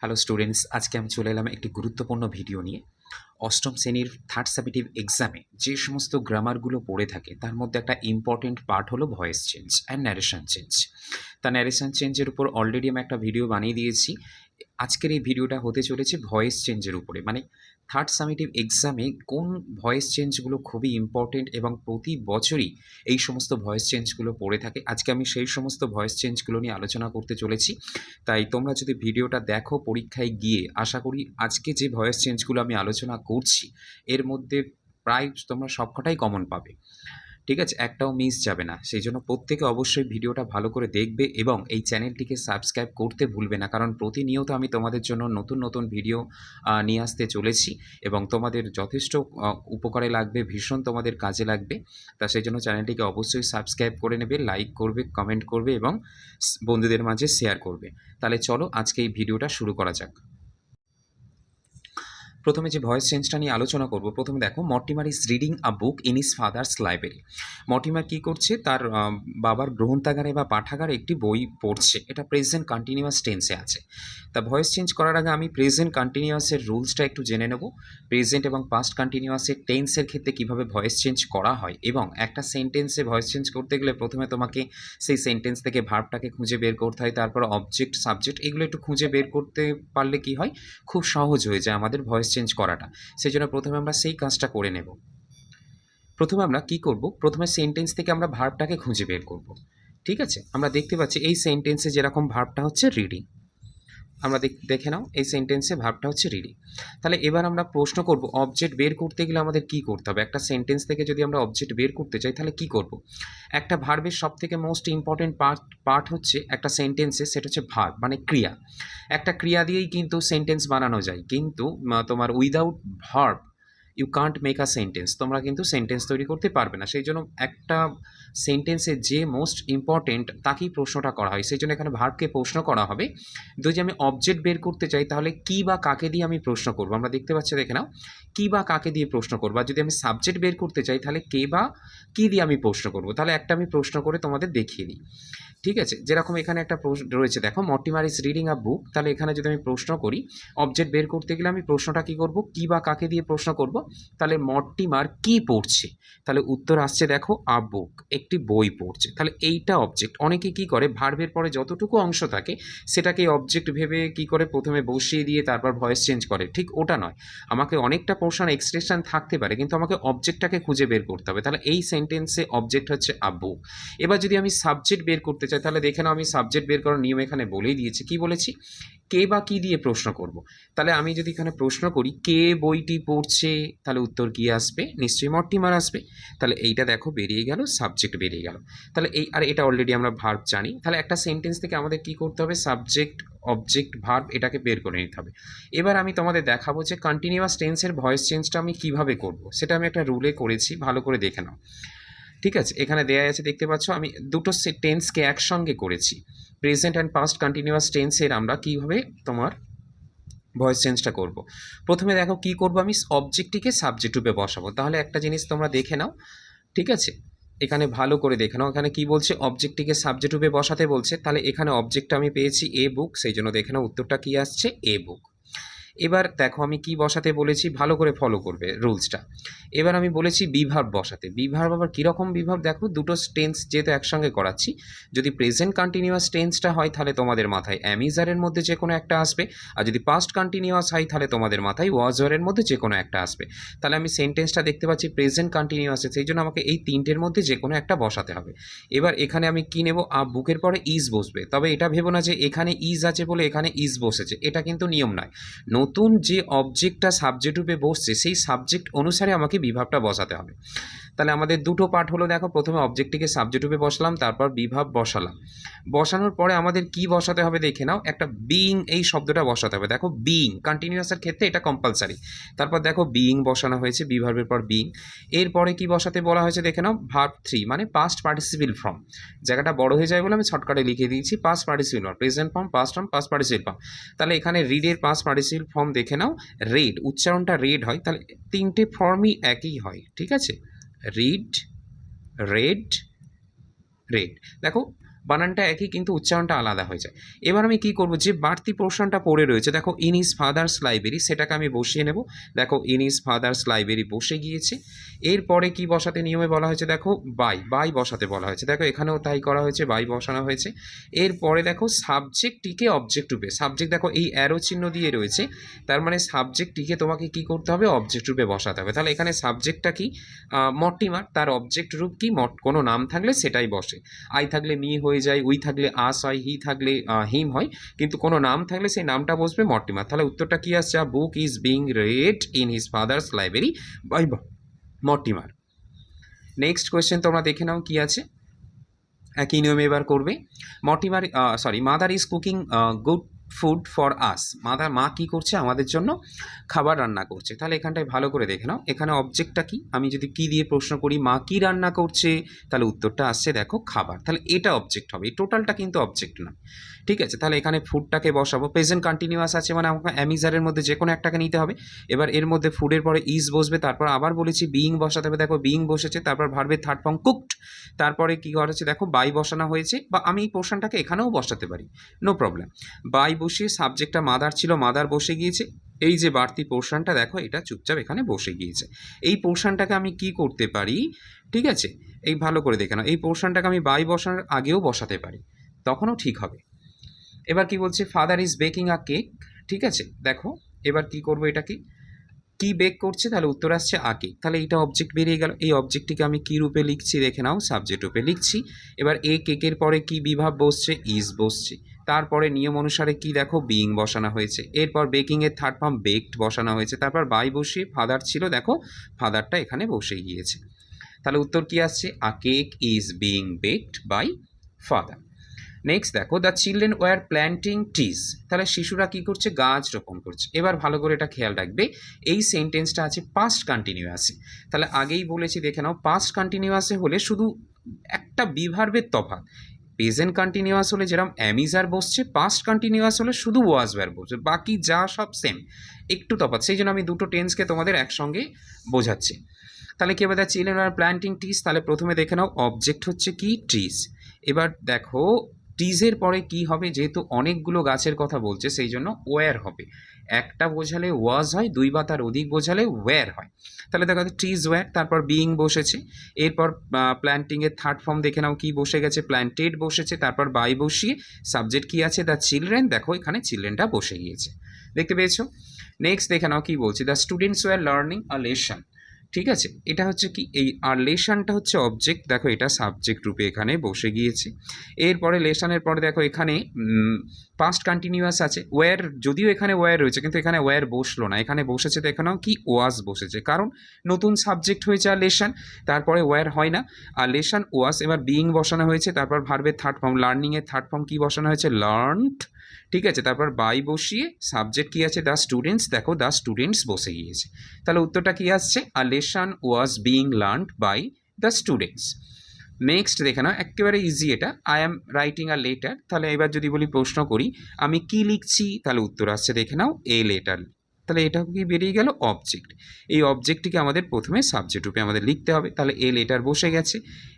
Hello students আজকে আমি চলে এলাম একটি গুরুত্বপূর্ণ ভিডিও নিয়ে। অষ্টম শ্রেণির থার্ড সাবিটিভ এক্সামে যে সমস্ত গ্রামারগুলো পড়ে থাকে, তার মধ্যে একটা ইম্পর্টেন্ট পার্ট হলো voice change and narration change তা ন্যারেশন চেঞ্জের উপর অলরেডি আমি একটা ভিডিও বানিয়ে দিয়েছি। আজকের এই ভিডিওটা হতে চলেছে ভয়েস চেঞ্জের উপরে মানে থার্ড সামিটিভ এক্সামে কোন ভয়েস চেঞ্জগুলো খুবই ইম্পর্টেন্ট এবং প্রতি বছরই এই সমস্ত ভয়েস চেঞ্জগুলো পড়ে থাকে? আজকে আমি সেই সমস্ত ভয়েস চেঞ্জগুলো নিয়ে আলোচনা করতে চলেছি। তাই তোমরা যদি ভিডিওটা দেখো পরীক্ষায় গিয়ে, আশা করি আজকে যে ভয়েস চেঞ্জগুলো আমি আলোচনা করছি, এর মধ্যে প্রায় তোমরা সবকটাই কমন পাবে। ঠিক আছে? একটাও মিস যাবে না। সেই জন্য প্রত্যেকে অবশ্যই ভিডিওটা ভালো করে দেখবে এবং এই চ্যানেলটিকে সাবস্ক্রাইব করতে ভুলবে না। কারণ প্রতিনিয়ত আমি তোমাদের জন্য নতুন নতুন ভিডিও নিয়ে আসতে চলেছি এবং তোমাদের যথেষ্ট উপকারে লাগবে, ভীষণ তোমাদের কাজে লাগবে। তা সেই জন্য চ্যানেলটিকে অবশ্যই সাবস্ক্রাইব করে নেবে লাইক করবে কমেন্ট করবে এবং বন্ধুদের মাঝে শেয়ার করবে। তাহলে চলো আজকে এই ভিডিওটা শুরু করা যাক। প্রথমে যে ভয়েস চেঞ্জটা নিয়ে আলোচনা করব, প্রথমে দেখো, Mortimer is reading a book in his father's library. Mortimer কী করছে? তার বাবার গ্রন্থাগারে বা পাঠাগারে একটি বই পড়ছে। এটা প্রেজেন্ট কন্টিনিউয়াস টেন্সে আছে। তা ভয়েস চেঞ্জ করার আগে আমি প্রেজেন্ট কন্টিনিউয়াসের রুলসটা একটু জেনে নেব। প্রেজেন্ট এবং পাস্ট কন্টিনিউয়াসের টেন্সের ক্ষেত্রে কীভাবে ভয়েস চেঞ্জ করা হয় এবং একটা সেন্টেন্সে ভয়েস চেঞ্জ করতে গেলে প্রথমে তোমাকে সেই সেন্টেন্স থেকে ভার্বটাকে খুঁজে বের করতে হয়, তারপর অবজেক্ট সাবজেক্ট এগুলো একটু খুঁজে বের করতে পারলে কি হয়? খুব সহজ হয়ে যায় আমাদের ভয়েস চেঞ্জ করাটা। সেই জন্য প্রথমে আমরা সেই কাজটা করে নেব। প্রথমে আমরা কি করব? প্রথমে সেন্টেন্স থেকে আমরা ভার্বটাকে খুঁজে বের করব। ঠিক আছে? আমরা দেখতে পাচ্ছি এই সেন্টেন্সে যেরকম ভার্বটা হচ্ছে রিডিং আমরা দেখ- নাও, এই সেন্টেন্সে ভাবটা হচ্ছে রিডিং তাহলে এবার আমরা প্রশ্ন করব অবজেক্ট বের করতে গেলে আমাদের কি করতে হবে? একটা সেন্টেন্স থেকে যদি আমরা অবজেক্ট বের করতে চাই, তাহলে কি করব? একটা ভার্বের সব থেকে মোস্ট ইম্পর্টেন্ট পার্ট পার্ট হচ্ছে একটা সেন্টেন্সে সেটা হচ্ছে ভার্ব মানে ক্রিয়া। একটা ক্রিয়া দিয়েই কিন্তু সেন্টেন্স বানানো যায়। কিন্তু তোমার without verb you can't make a sentence তোমরা কিন্তু সেন্টেন্স তৈরি করতে পারবে না। সেই জন্য একটা সেন্টেন্সে যে মোস্ট ইম্পর্টেন্ট তাকেই প্রশ্নটা করা হয়। সেই জন্য এখানে ভার্বকে প্রশ্ন করা হবে। যদি আমি অবজেক্ট বের করতে চাই, তাহলে কি বা কাকে দিয়ে আমি প্রশ্ন করব? আমরা দেখতে পাচ্ছি, দেখে নাও। কি বা কাকে দিয়ে প্রশ্ন করব? আর যদি আমি সাবজেক্ট বের করতে চাই, তাহলে কে বা কি দিয়ে আমি প্রশ্ন করব? তাহলে একটা আমি প্রশ্ন করে তোমাদের দেখিয়ে দিই ঠিক আছে? যেরকম এখানে একটা প্রশ্ন রয়েছে, দেখো Mortimer is reading a book তাহলে এখানে যদি আমি প্রশ্ন করি অবজেক্ট বের করতে গেলে আমি প্রশ্নটা কি করব? কি বা কাকে দিয়ে প্রশ্ন করব? তাহলে মর্টিমার কি পড়ছে? তাহলে উত্তর আসছে দেখো আ বুক একটি বই পড়ছে। তাহলে এইটা অবজেক্ট অনেকে কি করে ভার্বের পরে যতটুকু অংশ থাকে, সেটাকে অবজেক্ট ভেবে কি করে, প্রথমে বসিয়ে দিয়ে তারপর ভয়েস চেঞ্জ করে। ঠিক ওটা নয়। আমাকে অনেকটা পোর্শন এক্সপ্রেশন থাকতে পারে, কিন্তু আমাকে অবজেক্টটাকে খুঁজে বের করতে হবে। তাহলে এই সেন্টেন্সে অবজেক্ট হচ্ছে আ বুক এবার যদি আমি সাবজেক্ট বের করতে চাই, তাহলে দেখে নাও, আমি সাবজেক্ট বের করার নিয়ম এখানে বলেই দিয়েছি। কি বলেছি? কে বা কি দিয়ে প্রশ্ন করব? তাহলে আমি যদি এখানে প্রশ্ন করি, কে বইটি পড়ছে, তাহলে উত্তর কি আসবে? নিশ্চয়ই মর্টিমার আসবে। তাহলে এইটা দেখো বেরিয়ে গেল সাবজেক্ট বেরিয়ে গেল। তাহলে এই, আর এটা অলরেডি আমরা ভার্ব জানি। তাহলে একটা সেন্টেন্স থেকে আমাদের কি করতে হবে? সাবজেক্ট অবজেক্ট ভার্ব এটাকে বের করে নিতে হবে। এবার আমি তোমাদের দেখাবো যে কন্টিনিউয়াস টেন্সের ভয়েস চেঞ্জটা আমি কীভাবে করব। সেটা আমি একটা রুলে করেছি, ভালো করে দেখে নাও। ঠিক আছে? এখানে দেয়া আছে, দেখতে পাচ্ছ, আমি দুটো টেন্সকে একসঙ্গে করেছি। প্রেজেন্ট অ্যান্ড পাস্ট কন্টিনিউয়াস টেন্সের আমরা কীভাবে তোমার ভয়েস চেঞ্জটা করব? প্রথমে দেখো কি করব আমি? অবজেক্টটিকে সাবজেক্ট রূপে বসাবো। তাহলে একটা জিনিস তোমরা দেখে নাও, ঠিক আছে? এখানে ভালো করে দেখে নাও। এখানে কি বলছে? অবজেক্টটিকে সাবজেক্ট রূপে বসাতে বলছে। তাহলে এখানে অবজেক্টটা আমি পেয়েছি এ বুক সেই জন্য দেখে নাও উত্তরটা কি আসছে? এ বুক এবার দেখো আমি কি বসাতে বলেছি, ভালো করে ফলো করবে রুলসটা এবার আমি বলেছি বিভাব বসাতে। বিভাব আবার কীরকম বিভাব দেখো, দুটো টেন্স যেহেতু একসঙ্গে করাচ্ছি, যদি প্রেজেন্ট কন্টিনিউয়াস টেন্সটা হয় তাহলে তোমাদের মাথায় অ্যামিজারের মধ্যে যে কোনো একটা আসবে, আর যদি পাস্ট কন্টিনিউয়াস হয় তাহলে তোমাদের মাথায় ওয়াজরের মধ্যে যে কোনো একটা আসবে। তাহলে আমি সেন্টেন্সটা দেখতে পাচ্ছি প্রেজেন্ট কন্টিনিউয়াসে সেই জন্য আমাকে এই তিনটের মধ্যে যে কোনো একটা বসাতে হবে। এবার এখানে আমি কী নেব? আ, বুকের পরে ইজ বসবে। তবে এটা ভেবো না যে এখানে ইজ আছে বলে এখানে ইজ বসেছে। এটা কিন্তু নিয়ম নয়। নতুন যে অবজেক্টটা সাবজেক্ট রূপে বসছে, সেই সাবজেক্ট অনুসারে আমাকে বিভাবটা বসাতে হবে। তাহলে আমাদের দুটো পার্ট হলো, দেখো, প্রথমে অবজেক্টটিকে সাবজেক্ট রূপে বসালাম, তারপর বিভাব বসালাম। বসানোর পরে আমাদের কি বসাতে হবে দেখে নাও, একটা বিইং এই শব্দটা বসাতে হবে। দেখো বিইং কন্টিনিউয়াসের ক্ষেত্রে এটা কম্পালসারি তারপর দেখো বিইং বসানো হয়েছে, বিভাবের পর বিইং এরপরে কি বসাতে বলা হয়েছে দেখে নাও ভার্ব থ্রি মানে পাস্ট পার্টিসিপিল ফর্ম জায়গাটা বড় হয়ে যায় বলে আমি শর্টকাটে লিখে দিয়েছি past participle form present form past form past participle form তাহলে এখানে রিডের পাস্ট পার্টিসিপিল ফর্ম দেখে নাও। রেড উচ্চারণটা রেড হয়, তাহলে তিনটে ফর্মই একই হয়, ঠিক আছে? রিড রেড রেড দেখো, বানানটা একই কিন্তু উচ্চারণটা আলাদা হয়ে যায়। এবার আমি কি করব? যে বাড়তি পোর্শনটা পড়ে রয়েছে, দেখো ইন ইজ ফাদার্স লাইব্রেরি সেটাকে আমি বসিয়ে নেব। দেখো ইন ইজ ফাদার্স লাইব্রেরি বসে গিয়েছে। এরপরে কি বসাতে নিয়মে বলা হয়েছে? দেখো বাই বাই বসাতে বলা হয়েছে। দেখো, এখানেও তাই করা হয়েছে বাই বসানো হয়েছে। এরপরে দেখো সাবজেক্টটিকে অবজেক্ট রূপে। সাবজেক্ট দেখো, এই অ্যারো চিহ্ন দিয়ে রয়েছে। তার মানে সাবজেক্টটিকে তোমাকে কি করতে হবে? অবজেক্ট রূপে বসাতে হবে। তাহলে এখানে সাবজেক্টটা কি? মট্টিমার। তার অবজেক্ট রূপ কি? মট, কোনো নাম থাকলে সেটাই বসে। আই থাকলে মি হয়ে যায় উই থাকলে আস হয় হি থাকলে হিম হয়। কিন্তু কোনো নাম থাকলে সেই নামটা বসবে মট্টিমার। তাহলে উত্তরটা কি আসছে? Book is being read in his father's library by Mortimer next question তোমরা দেখে নাও কি আছে। একই নিয়মে এবার করবে। Mortimer sorry mother is cooking good food for us mother মা কী করছে? আমাদের জন্য খাবার রান্না করছে। তাহলে এখানটায় ভালো করে দেখে নাও। এখানে অবজেক্টটা কি? আমি যদি কি দিয়ে প্রশ্ন করি, মা কী রান্না করছে? তাহলে উত্তরটা আসছে, দেখো, খাবার। তাহলে এটা অবজেক্ট হবে। টোটালটা কিন্তু অবজেক্ট না ঠিক আছে? তাহলে এখানে ফুডটাকে বসাবো। প্রেজেন্ট কন্টিনিউয়াস আছে মানে আমাকে অ্যামিজারের মধ্যে যে কোনো একটাকে নিতে হবে। এবার এর মধ্যে ফুডের পরে ইজ বসবে, তারপর আবার বলেছি বিইং বসাতে হবে। দেখো বিইং বসেছে, তারপর ভার্বের থার্ড ফর্ম কুকড তারপরে কী হচ্ছে দেখো বাই বসানো হয়েছে। বা আমি এই পোর্শনটাকে এখানেও বসাতে পারি। নো প্রবলেম বাই বসিয়ে সাবজেক্টটা মাদার ছিল, মাদার বসে গিয়েছে। এই যে বাড়তি পোর্শনটা, দেখো এটা চুপচাপ এখানে বসে গিয়েছে। এই পোর্শনটাকে আমি কি করতে পারি? ঠিক আছে? এই ভালো করে দেখে নাও। এই পোর্শনটাকে আমি বাই বসানোর আগেও বসাতে পারি। তখনও ঠিক হবে। এবার কি বলছে? Father is baking a cake ঠিক আছে? দেখো, এবার কি করব এটা কি কি বেক করছে? তাহলে উত্তর আসছে আ কেক তাহলে এইটা অবজেক্ট বেরিয়ে গেল। এই অবজেক্টটিকে আমি কি রূপে লিখছি? দেখে নাও সাবজেক্ট রূপে লিখছি। এবার এ কেকের পরে কি বিভাব বসছে? ইজ বসছে। তারপরে নিয়ম অনুসারে কি দেখো? বিইং বসানো হয়েছে। এরপর বেকিংয়ের থার্ড ফর্ম বেকড বসানো হয়েছে। তারপর বাই বসিয়ে ফাদার ছিল, দেখো ফাদারটা এখানে বসে গিয়েছে। তাহলে উত্তর কি আসছে? A cake is being baked by father next দেখো the children were planting trees তাহলে শিশুরা কি করছে? গাছ রোপণ করছে। এবার ভালো করে এটা খেয়াল রাখবে। এই সেন্টেন্সটা আছে পাস্ট কন্টিনিউয়াসে তাহলে আগেই বলেছি, দেখে নাও পাস্ট কন্টিনিউয়াসে হলে শুধু একটা বিভার্বের তফাৎ। প্রেজেন্ট কন্টিনিউয়াস হলে যেরকম অ্যামিজার বসছে পাস্ট কন্টিনিউয়াস হলে শুধু ওয়াজ ওয়ার বসছে, বাকি যা সব সেম একটু তফাৎ, সেই জন্য আমি দুটো টেন্সকে তোমাদের একসঙ্গে বোঝাচ্ছি। তাহলে কি এবার চিলড্রেন আর প্ল্যান্টিং ট্রিজ তাহলে প্রথমে দেখে নাও অবজেক্ট হচ্ছে কি? ট্রিজ এবার দেখো ট্রিজের পরে কি হবে? যেহেতু অনেকগুলো গাছের কথা বলছে, সেই জন্য ওয়্যার হবে। একটা বোঝালে ওয়াজ হয়, দুই বা তার অধিক বোঝালে ওয়্যার হয়। তাহলে দেখা যাচ্ছে ট্রিজ ওয়্যার তারপর বিইং বসেছে। এরপর প্ল্যান্টিংয়ের থার্ড ফর্ম দেখে নাও কি বসে গেছে প্ল্যান্টেড বসেছে, তারপর বাই বসিয়ে সাবজেক্ট কি আছে দ্য চিলড্রেন দেখো এখানে চিলড্রেনটা বসে গিয়েছে। দেখতে পেয়েছ? নেক্সট দেখে নাও কি বলছি the students were learning a lesson ঠিক আছে? এটা হচ্ছে কি? এই আর লেশনটা হচ্ছে অবজেক্ট দেখো এটা সাবজেক্ট রূপে এখানে বসে গিয়েছে। এরপরে লেশানের পরে দেখো এখানে পাস্ট কন্টিনিউয়াস আছে। ওয়্যার যদিও এখানে ওয়্যার রয়েছে, কিন্তু এখানে ওয়্যার বসল না। এখানে বসেছে তো এখানেও কি? ওয়াজ বসেছে। কারণ নতুন সাবজেক্ট হয়েছে আর লেশন, তারপরে ওয়্যার হয় না। আর লেশন ওয়াজ এবার বিইং বসানো হয়েছে, তারপর ভার্বের থার্ড ফর্ম লার্নিংয়ের থার্ড ফর্ম কী বসানো হয়েছে? লার্নড ঠিক আছে, তারপর বাই বসিয়ে সাবজেক্ট কী আছে? দ্য স্টুডেন্টস দেখো দ্য স্টুডেন্টস বসে গিয়েছে। তাহলে উত্তরটা কী আসছে? A lesson was being learned by the students next দেখে নাও, একেবারে ইজি এটা। I am writing a letter তাহলে এবার যদি বলি প্রশ্ন করি, আমি কি লিখছি? তাহলে উত্তর আসছে, দেখে নাও এ লেটার তাহলে এটা কি বেরিয়ে গেল অবজেক্ট এই অবজেক্টটিকে আমাদের প্রথমে সাবজেক্ট রূপে আমাদের লিখতে হবে। তাহলে এ লেটার বসে গেছে।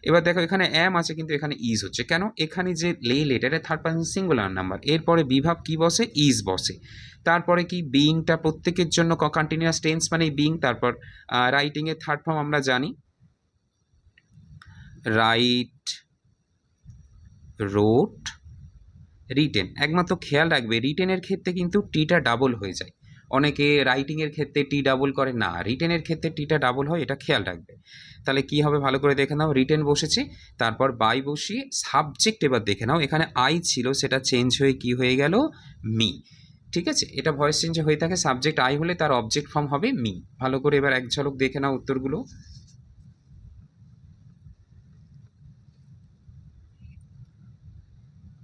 এবার দেখো এখানে অ্যাম আছে কিন্তু এখানে ইজ হচ্ছে। কেন? এখানে যে লে লেটারে থার্ড পার্সন সিঙ্গুলার নাম্বার এরপরে বিভাব কি বসে? ইজ বসে। তারপরে কি বিইংটা প্রত্যেকের জন্য কন্টিনিউয়াস টেন্স মানে বিইং তারপর রাইটিংয়ের থার্ড ফর্ম আমরা জানি। রাইট রোট রিটেন একমাত্র খেয়াল রাখবে রিটেনের ক্ষেত্রে কিন্তু টিটা ডাবল হয়ে যায়। অনেকে রাইটিংয়ের ক্ষেত্রে টি ডাবল করে, না রিটেনের ক্ষেত্রে টিটা ডাবল হয়, এটা খেয়াল রাখবে। তাহলে কি হবে? ভালো করে দেখে নাও রিটেন বসেছে, তারপর বাই বসিয়ে সাবজেক্ট এবার দেখে নাও, এখানে আই ছিল, সেটা চেঞ্জ হয়ে কি হয়ে গেল? মি ঠিক আছে? এটা ভয়েস চেঞ্জ হয়ে থাকে সাবজেক্ট আই হলে তার অবজেক্ট ফর্ম হবে মি ভালো করে এবার এক ঝলক দেখে নাও উত্তরগুলো।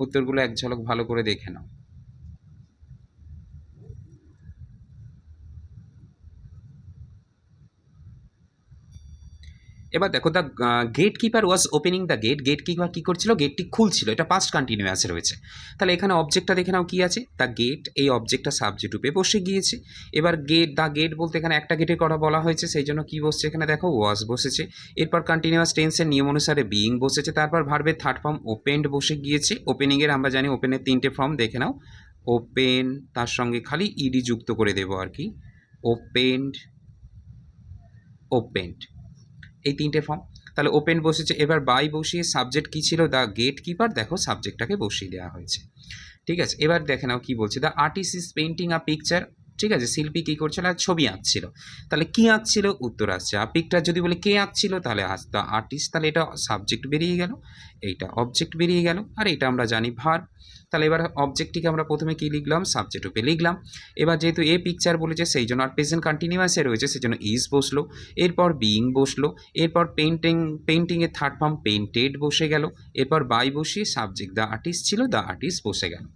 উত্তরগুলো এক ঝলক ভালো করে দেখে নাও। এবার দেখো the gate keeper was opening the gate gate keeper কী করছিল? গেটটি খুলছিল। এটা পাস্ট কন্টিনিউয়াসে রয়েছে। তাহলে এখানে অবজেক্টটা দেখে নাও কী আছে? দ্য গেট এই অবজেক্টটা সাবজেক্ট রূপে বসে গিয়েছে। এবার গেট দ্য গেট বলতে এখানে একটা গেটের কথা বলা হয়েছে। সেই জন্য কী বসছে এখানে দেখো? ওয়াজ বসেছে। এরপর কন্টিনিউয়াস টেন্সের নিয়ম অনুসারে বিইং বসেছে। তারপর ভার্বের থার্ড ফর্ম ওপেন্ড বসে গিয়েছে। ওপেনিংয়ের আমরা জানি ওপেনের তিনটে ফর্ম দেখে নাও। ওপেন তার সঙ্গে খালি ইডি যুক্ত করে দেবো আর কি। ওপেন্ড ওপেন্ড এই তিনটে ফর্ম তাহলে ওপেন বসেছে। এবার বাই বসিয়ে সাবজেক্ট কী ছিল? দ্য গেট কিপার দেখো সাবজেক্টটাকে বসিয়ে দেওয়া হয়েছে। ঠিক আছে? এবার দেখে নাও কী বলছে। The artist is painting a picture ঠিক আছে? শিল্পী কী করছিল? ছবি আঁকছিল। তাহলে কী আঁকছিল? উত্তর আসছে। আর যদি বলে কে আঁকছিল, তাহলে দ্য আর্টিস্ট তাহলে এটা সাবজেক্ট বেরিয়ে গেল। এইটা অবজেক্ট বেরিয়ে গেল। আর এটা আমরা জানি ভার তাহলে এবার অবজেক্টটিকে আমরা প্রথমে কী লিখলাম? সাবজেক্ট রূপে লিখলাম। এবার যেহেতু এ পিকচার বলেছে, সেই জন্য আর প্রেজেন্ট কন্টিনিউয়াসে রয়েছে, সেই জন্য ইজ বসল। এরপর বিইং বসল। এরপর পেন্টিং পেন্টিংয়ের থার্ড ফর্ম পেন্টেড বসে গেল। এরপর বাই বসিয়ে সাবজেক্ট দ্য আর্টিস্ট ছিল দ্য আর্টিস্ট বসে গেল।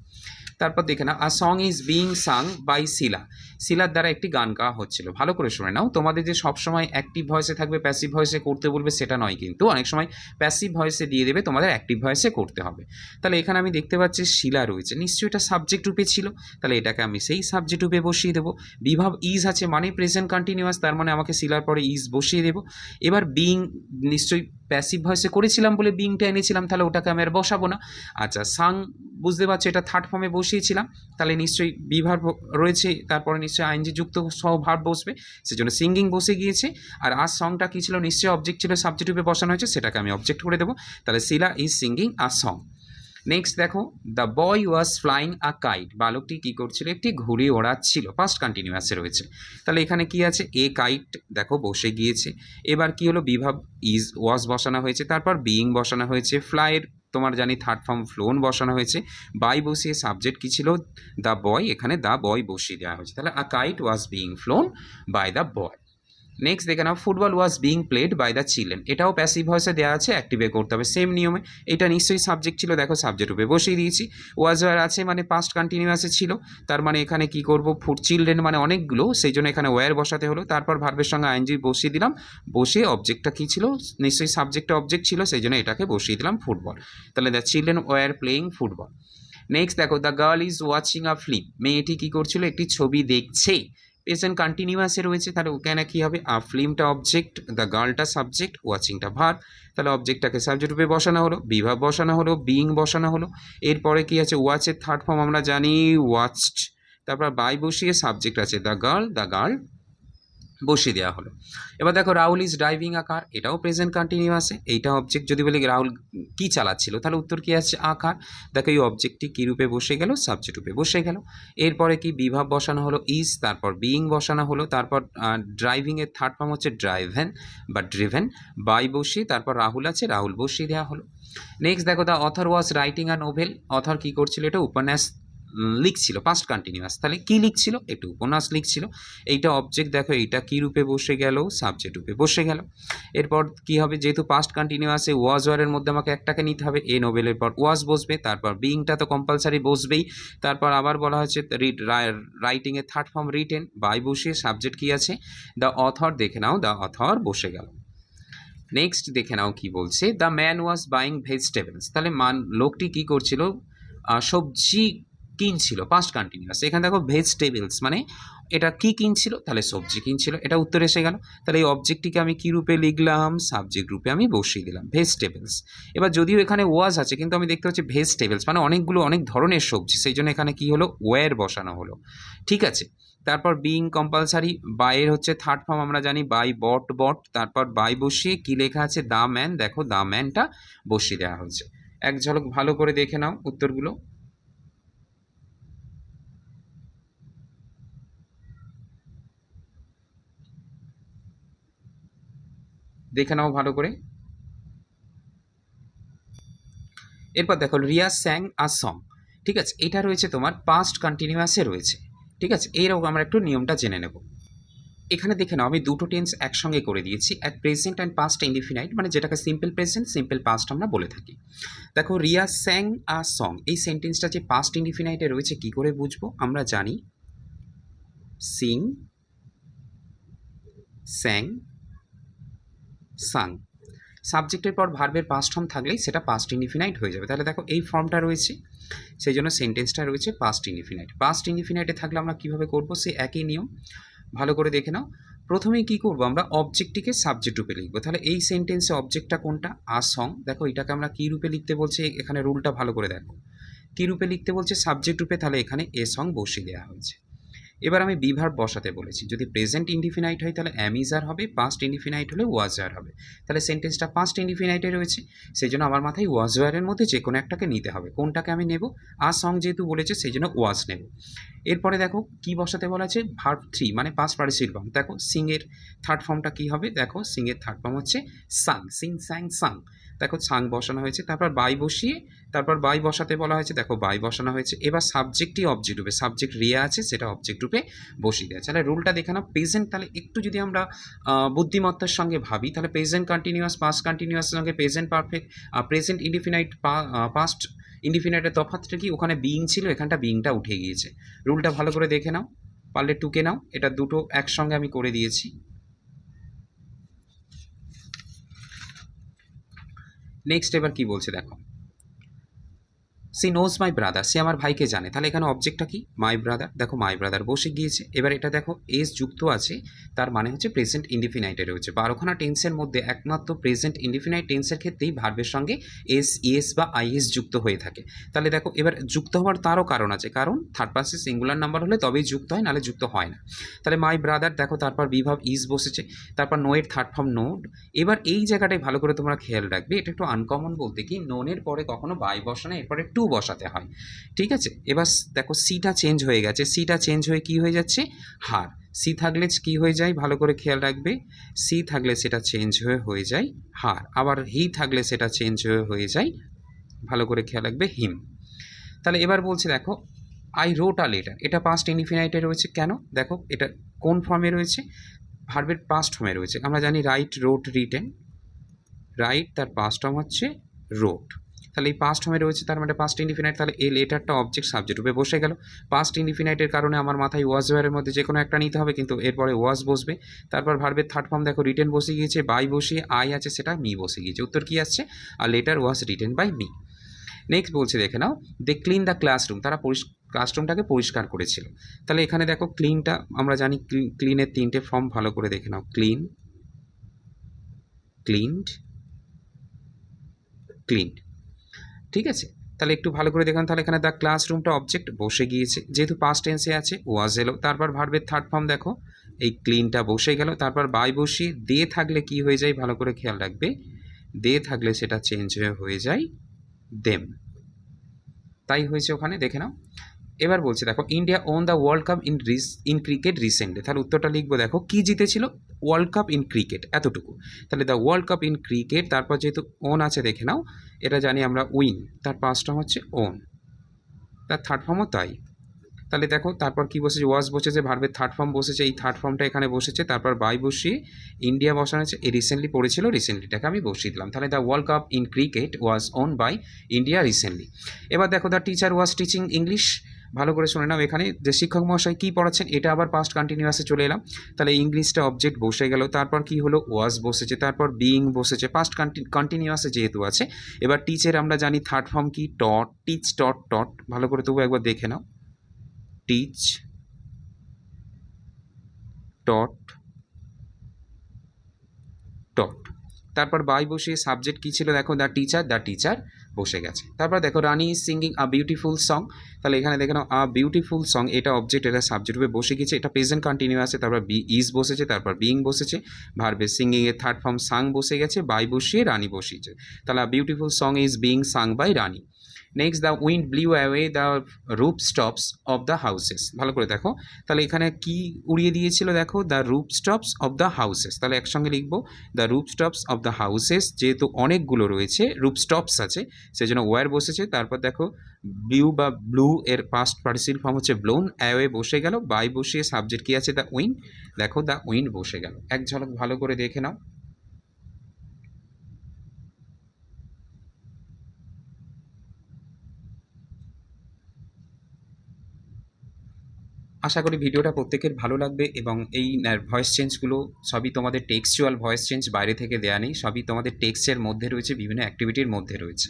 তারপর দেখে নাও a song is being sung by Shila. শিলার দ্বারা একটি গান গাওয়া হচ্ছিল। ভালো করে শুনে নাও। তোমাদের যে সবসময় অ্যাক্টিভ ভয়েসে থাকবে প্যাসিভ ভয়েসে করতে বলবে, সেটা নয় কিন্তু। অনেক সময় প্যাসিভ ভয়েসে দিয়ে দেবে, তোমাদের অ্যাক্টিভ ভয়েসে করতে হবে। তাহলে এখানে আমি দেখতে পাচ্ছি শিলা রয়েছে। নিশ্চয়ই এটা সাবজেক্ট রূপে ছিল। তাহলে এটাকে আমি সেই সাবজেক্ট রূপে বসিয়ে দেবো। বিভাব ইজ আছে মানে প্রেজেন্ট কন্টিনিউয়াস তার মানে আমাকে শিলার পরে ইজ বসিয়ে দেবো। এবার বিং নিশ্চয়ই প্যাসিভ ভয়েসে করেছিলাম বলে বিংটা এনেছিলাম, তাহলে ওটাকে আমি আর বসাবো না। আচ্ছা সাং বুঝতে পারছ, এটা থার্ড ফর্মে বসিয়েছিলাম। তাহলে নিশ্চয়ই বিভার রয়েছে, তারপরে নিশ্চয়ই আইনজি যুক্ত সহ ভার বসবে, সেজন্য সিঙ্গিং বসে গিয়েছে। আর আর সংটা কী ছিল? নিশ্চয়ই অবজেক্ট ছিল সাবজেক্ট রূপে বসানো হয়েছে, সেটাকে আমি অবজেক্ট করে দেবো। তাহলে Shila is singing a song next দেখো the boy was flying a kite বালকটি কী করছিল? একটি ঘুড়ি ওড়াচ্ছিল। ফার্স্ট কন্টিনিউয়াসে রয়েছে। তাহলে এখানে কি আছে? এ কাইট দেখো, বসে গিয়েছে। এবার কি হলো? বিভাব ইজ ওয়াজ বসানো হয়েছে। তারপর বিইং বসানো হয়েছে। ফ্লাইয়ের তোমার জানি থার্ড ফর্ম ফ্লোন বসানো হয়েছে। বাই বসিয়ে সাবজেক্ট কী ছিল? দ্য বয় এখানে দ্য বয় বসিয়ে দেওয়া হয়েছে। তাহলে a kite was being flown by the boy next দেখে নাও football was being played by the children এটাও প্যাসিভ ভয়েসে দেওয়া আছে অ্যাক্টিভে করতে হবে সেম নিয়মে। এটা নিশ্চয়ই সাবজেক্ট ছিল, দেখো সাবজেক্ট রূপে বসিয়ে দিয়েছি। ওয়াজ ওয়ার আছে মানে পাস্ট কন্টিনিউয়াসে ছিল। তার মানে এখানে কি করব? ফুট চিলড্রেন মানে অনেকগুলো, সেই জন্য এখানে ওয়্যার বসাতে হলো। তারপর ভার্বের সঙ্গে আইনজি বসিয়ে দিলাম। বসিয়ে অবজেক্টটা কী ছিল? নিশ্চয়ই সাবজেক্টটা অবজেক্ট ছিল, সেই জন্য এটাকে বসিয়ে দিলাম ফুটবল তাহলে the children were playing football next দেখো the girl is watching a film মেয়েটি কী করছিল? একটি ছবি দেখছে। প্রেজেন্ট কন্টিনিউয়াসে রয়েছে, তাহলে ওখানে কী হবে? আ ফিল্মটা অবজেক্ট দ্য গার্লটা সাবজেক্ট ওয়াচিংটা ভার। তাহলে অবজেক্টটাকে সাবজেক্ট রূপে বসানো হলো বিভাব বসানো হলো বিং বসানো হলো। এরপরে কী আছে? ওয়াচের থার্ড ফর্ম আমরা জানি ওয়াচড তারপর বাই বসিয়ে সাবজেক্ট আছে দ্য গার্ল দ্য গার্ল বসিয়ে দেওয়া হলো। এবার দেখো, Rahul is driving a car এটাও প্রেজেন্ট কন্টিনিউয়াসে এইটা অবজেক্ট যদি বলি রাহুল কী চালাচ্ছিল, তাহলে উত্তর কী আসছে আ কার দেখো এই অবজেক্টটি কী রূপে বসে গেল? সাবজেক্ট রূপে বসে গেল। এরপরে কি বিভাব বসানো হলো? ইজ তারপর বিইং বসানো হলো, তারপর ড্রাইভিংয়ের থার্ড ফর্ম হচ্ছে ড্রাইভেন বা ড্রিভেন বাই বসিয়ে, তারপর রাহুল আছে, রাহুল বসিয়ে দেওয়া হলো। নেক্সট দেখো the author was writing a novel author কী করছিল এটা? উপন্যাস লিখছিল পাস্ট কন্টিনিউয়াস তাহলে কি লিখছিল? একটু উপন্যাস লিখছিল। এইটা অবজেক্ট দেখো, এইটা কি রূপে বসে গেল? সাবজেক্ট রূপে বসে গেল। এরপর কি হবে? যেহেতু পাস্ট কন্টিনিউয়াসে ওয়াজ ওয়ারের মধ্যে আমাকে একটাকে নিতে হবে এ নোবেলের পর ওয়াজ বসবে, তারপর বিইংটা তো কম্পালসারি বসবেই। তারপর আবার বলা হয়েছে রিড রাইটিংয়ের থার্ড ফর্ম রিটেন বাই বসিয়ে সাবজেক্ট কি আছে? দ্য অথর দেখে নাও দ্য অথর বসে গেল। নেক্সট দেখে নাও কি বলছে the man was buying vegetables তাহলে মান, লোকটি কি করছিল? সবজি কিনছিল পাস্ট কন্টিনিউয়াস এখানে দেখো ভেজিটেবলস মানে এটা কি কিনছিল তাহলে সবজি কিনছিল এটা উত্তর এসে গেল। তাহলে এই অবজেক্টটিকে আমি কি রূপে লিখলাম? সাবজেক্ট রূপে আমি বসিয়ে দিলাম। ভেজিটেবলস এবার যদিও এখানে ওয়াজ আছে, কিন্তু আমি দেখতে পাচ্ছি ভেজিটেবলস মানে অনেকগুলো, অনেক ধরনের সবজি। সেই জন্য এখানে কি হলো? ওয়্যার বসানো হলো। ঠিক আছে? তারপর বিং কম্পালসারি বাইয়ের হচ্ছে থার্ড ফর্ম আমরা জানি বাই বট বট তারপর বাই বসিয়ে কি লেখা আছে? দা ম্যান দেখো দা ম্যানটা বসিয়ে দেওয়া হয়েছে। এক ঝলক ভালো করে দেখে নাও উত্তরগুলো। দেখে নাও ভালো করে। এরপর দেখো, রিয়া স্যাং আ সং ঠিক আছে, এটা রয়েছে তোমার পাস্ট কন্টিনিউয়াসে রয়েছে। ঠিক আছে, এইরকম আমরা একটু নিয়মটা জেনে নেব। এখানে দেখে নাও, আমি দুটো টেন্স একসঙ্গে করে দিয়েছি at present and past indefinite মানে যেটাকে সিম্পল প্রেজেন্ট সিম্পল পাস্ট আমরা বলে থাকি। দেখো, রিয়া স্যাং আ সং এই সেন্টেন্সটা যে পাস্ট ইনডিফিনাইটে রয়েছে, কি করে বুঝব? আমরা জানি, সিং, স্যাং সাং সাবজেক্টের পর ভার্বের পাস্ট ফর্ম থাকলেই সেটা পাস্ট ইনডিফিনাইট হয়ে যাবে। তাহলে দেখো এই ফর্মটা রয়েছে, সেই জন্য সেন্টেন্সটা রয়েছে পাস্ট ইনডিফিনাইট পাস্ট ইনডিফিনাইটে থাকলে আমরা কীভাবে করব? সে একই নিয়ম। ভালো করে দেখে নাও। প্রথমেই কী করব? আমরা অবজেক্টটিকে সাবজেক্ট রূপে লিখব। তাহলে এই সেন্টেন্সে অবজেক্টটা কোনটা? A song. দেখো এটাকে আমরা কী রূপে লিখতে বলছি? এখানে রুলটা ভালো করে দেখো। কী রূপে লিখতে বলছে? সাবজেক্ট রূপে। তাহলে এখানে এ সং বসিয়ে দেওয়া হয়েছে। এবার আমি বিভার বসাতে বলেছি। যদি প্রেজেন্ট ইন্ডিফিনাইট হয়, তাহলে অ্যামিজার হবে পাস্ট ইন্ডিফিনাইট হলে ওয়াজার হবে। তাহলে সেন্টেন্সটা পাস্ট ইন্ডিফিনাইটে রয়েছে সেই জন্য আমার মাথায় ওয়াজওয়ারের মধ্যে যে কোনো একটাকে নিতে হবে। কোনটাকে আমি নেব? আর সং যেহেতু বলেছে সেই জন্য ওয়াজ নেব। এরপরে দেখো, কি বসাতে বলা আছে? ভার্ব থ্রি মানে পাস্ট পার্টিসিপাল ফর্ম দেখো সিংয়ের থার্ড ফর্মটা কী হবে? দেখো সিংয়ের থার্ড ফর্ম হচ্ছে সাং সিং স্যাং সাং দেখো সাং বসানো হয়েছে, তারপর বাই বসিয়ে তারপর বাই বসাতে বলা হয়েছে, দেখো বাই বসানো হয়েছে, এবার সাবজেক্টই অবজেক্ট রূপে সাবজেক্ট রিয়া আছে, সেটা অবজেক্ট রূপে বসিয়ে দেওয়া তাহলে রুলটা দেখে নাও প্রেজেন্ট তাহলে একটু যদি আমরা বুদ্ধিমত্তার সঙ্গে ভাবি, তাহলে প্রেজেন্ট কন্টিনিউয়াস পাস্ট কন্টিনিউয়াসের সঙ্গে প্রেজেন্ট পারফেক্ট আর প্রেজেন্ট ইন্ডিফিনাইট পাস্ট ইন্ডিফিনাইটের তফাতটা কি? ওখানে বিইং ছিল, এখানটা বিইংটা উঠে গিয়েছে। রুলটা ভালো করে দেখে নাও, পারলে টুকে নাও, এটা দুটো একসঙ্গে আমি করে দিয়েছি। নেক্সট এবার কি বলছে, দেখো। সি নোজ মাই ব্রাদার, সে আমার ভাইকে জানে। তাহলে এখানে অবজেক্টটা কি? My brother. দেখো, মাই ব্রাদার বসে গিয়েছে। এবার এটা দেখো, এস যুক্ত আছে, তার মানে হচ্ছে প্রেজেন্ট ইন্ডিফিনাইটে রয়েছে। বারোখানা টেন্সের মধ্যে একমাত্র প্রেজেন্ট ইন্ডিফিনাইট টেন্সের ক্ষেত্রেই ভার্বের সঙ্গে এস, ইএস বা আইএস যুক্ত হয়ে থাকে। তাহলে দেখো, এবার যুক্ত হওয়ার তারও কারণ আছে। কারণ থার্ড পার্সে সিঙ্গুলার নাম্বার হলে তবেই যুক্ত হয়, নাহলে যুক্ত হয় না। তাহলে মাই ব্রাদার, দেখো, তারপর বিভাব ইজ বসেছে, তারপর নোয়ের থার্ড ফর্ম নোড এবার এই জায়গাটায় ভালো করে তোমরা খেয়াল রাখবে, এটা একটু আনকমন বলতে কি নোনের পরে কখনো বাই বসানো এরপরে টু বসাতে হয়। ঠিক আছে? এবার দেখো সিটা চেঞ্জ হয়ে গেছে। সিটা চেঞ্জ হয়ে কি হয়ে যাচ্ছে? হার। সি থাকলে কি হয়ে যায়? ভালো করে খেয়াল রাখবে। সি থাকলে সেটা চেঞ্জ হয়ে হয়ে যায় হার। আবার হি থাকলে সেটা চেঞ্জ হয়ে হয়ে যায় ভালো করে খেয়াল রাখবে হিম তাহলে এবার বলছে দেখো আই রোট আ লেটার এটা পাস্ট ইনফিনাইটে রয়েছে কেন? দেখো, এটা কোন ফর্মে রয়েছে? ভার্বের পাস্ট ফর্মে রয়েছে। আমরা জানি রাইট রোট রিটেন রাইট তার পাস্ট ফর্ম হচ্ছে রোট তাহলে এই পাস্ট ফর্মে রয়েছে, তার মানে পাস্ট ইন্ডিফিনাইট তাহলে এই লেটারটা অবজেক্ট সাবজেক্ট রূপে বসে গেল। পাস্ট ইন্ডিফিনাইটের কারণে আমার মাথায় ওয়াজ ওয়ারের মধ্যে যে কোনো একটা নিতে হবে, কিন্তু এরপরে ওয়াজ বসবে। তারপর ভার্বের থার্ড ফর্ম দেখো রিটেন বসে গিয়েছে বাই বসিয়ে আই আছে সেটা মি বসে গিয়েছে। উত্তর কী আসছে? A letter was written by me next বলছে, দেখে নাও দে ক্লিন দ্য ক্লাসরুম তারা ক্লাসরুমটাকে পরিষ্কার করেছিল। তাহলে এখানে দেখো ক্লিনটা আমরা জানি ক্লিনের তিনটে ফর্ম ভালো করে দেখে নাও। ক্লিন ক্লিনড ক্লিন ঠিক আছে? তাহলে একটু ভালো করে দেখুন, তাহলে এখানে দ্য ক্লাসরুমটা অবজেক্ট বসে গিয়েছে। যেহেতু পাস্ট টেন্সে আছে ওয়াজ এলো। তারপর ভার্বের থার্ড ফর্ম দেখো, এই ক্লিনটা বসে গেল। তারপর বাই বসিয়ে দে থাকলে কি হয়ে যায়? ভালো করে খেয়াল রাখবে। দে থাকলে সেটা চেঞ্জ হয়ে হয়ে যায় দেম তাই হয়েছে ওখানে, দেখে নাও। এবার বলছে, দেখো India won the world cup in Rhys in cricket recently তাহলে উত্তরটা লিখব, দেখো, কি জিতেছিল? ওয়ার্ল্ড কাপ ইন ক্রিকেট এতটুকু। তাহলে the world cup in cricket তারপর যেহেতু ওন আছে, দেখে নাও, এটা জানি আমরা উইন তার পাঁচটা হচ্ছে ওন তার থার্ড ফর্মও তাই। তাহলে দেখো, তারপর কি বসেছে? ওয়াজ বসেছে ভার্বের থার্ড ফর্ম বসেছে, এই থার্ড ফর্মটা এখানে বসেছে, তারপর বাই বসিয়ে ইন্ডিয়া বসানো হচ্ছে এই রিসেন্টলি পড়েছিল রিসেন্টলিটাকে আমি বসিয়ে দিলাম। তাহলে the world cup in cricket was won by India recently এবার দেখো the teacher was teaching English ভালো করে শুনে নাও এখানে যে শিক্ষক মহাশয় কী পড়াচ্ছেন, এটা আবার পাস্ট কন্টিনিউয়াসে চলে এলাম। তাহলে ইংলিশটা অবজেক্ট বসে গেল, তারপর কি হলো ওয়াজ বসেছে, তারপর বিইং বসেছে পাস্ট কন্টিনিউয়াসে যেহেতু আছে, এবার টিচের আমরা জানি থার্ড ফর্ম কি টট টিচ টট টট ভালো করে তবু একবার দেখে নাও। টিচ টট টট তারপর বাই বসিয়ে সাবজেক্ট কী ছিল, দেখো দ্য টিচার দ্য টিচার বসে গেছে। তারপর দেখো Rani is singing a beautiful song তাহলে এখানে দেখে আ বিউটিফুল সং এটা অবজেক্ট এটা সাবজেক্ট রূপে বসে গেছে, এটা প্রেজেন্ট কন্টিনিউ আছে, তারপর বি ইজ বসেছে, তারপর বিং বসেছে ভার্বে সিঙ্গিং এর থার্ড ফর্ম সাং বসে গেছে বাই বসিয়ে রানি বসিয়েছে। তাহলে a beautiful song is being sung by Rani. Next the wind blew away the rooftops of the houses ভালো করে দেখো। তাহলে এখানে কি উড়িয়ে দিয়েছিল দেখো? The rooftops of the houses তাহলে একসঙ্গে লিখব। The rooftops of the houses যেহেতু অনেকগুলো রয়েছে রুপ স্টপস আছে সেই জন্য ওয়ার বসেছে। তারপর দেখো ব্লিউ বা ব্লু এর পাস্ট পার্টিসিল ফর্ম হচ্ছে ব্লোন অ্যাওয়ে বসে গেল। বাই বসিয়ে সাবজেক্ট কি আছে? দ্য উইন দেখো দ্য উইন বসে গেল। এক ঝলক ভালো করে দেখে নাও। আশা করি ভিডিওটা প্রত্যেকের ভালো লাগবে এবং এই ভয়েস চেঞ্জগুলো সবই তোমাদের টেক্সচুয়াল ভয়েস চেঞ্জ বাইরে থেকে দেয়া নেই, সবই তোমাদের টেক্সের মধ্যে রয়েছে, বিভিন্ন অ্যাক্টিভিটির মধ্যে রয়েছে।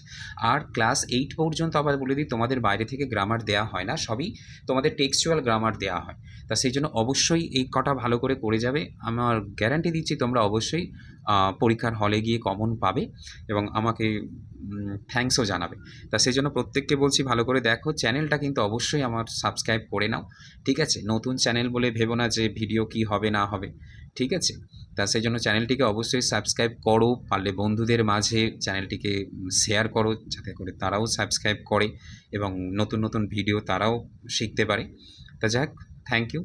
আর ক্লাস এইট পর্যন্ত আবার বলে দিই, তোমাদের বাইরে থেকে গ্রামার দেওয়া হয় না, সবই তোমাদের টেক্সচুয়াল গ্রামার দেওয়া হয়। তা সেই জন্য অবশ্যই এই কটা ভালো করে করে যাবে। আমার গ্যারান্টি দিচ্ছি তোমরা অবশ্যই পরীক্ষার হলে গিয়ে কমন পাবে এবং আমাকে থ্যাঙ্কসও জানাবে। তা সেই জন্য প্রত্যেককে বলছি ভালো করে দেখো চ্যানেলটা কিন্তু অবশ্যই আমার সাবস্ক্রাইব করে নাও, ঠিক আছে? নতুন চ্যানেল বলে ভেবো না যে ভিডিও কি হবে, না হবে, ঠিক আছে? তা সেই জন্য চ্যানেলটিকে অবশ্যই সাবস্ক্রাইব করো, পারলে বন্ধুদের মাঝে চ্যানেলটিকে শেয়ার করো, যাতে করে তারাও সাবস্ক্রাইব করে এবং নতুন নতুন ভিডিও তারাও শিখতে পারে। তা যাক থ্যাংক ইউ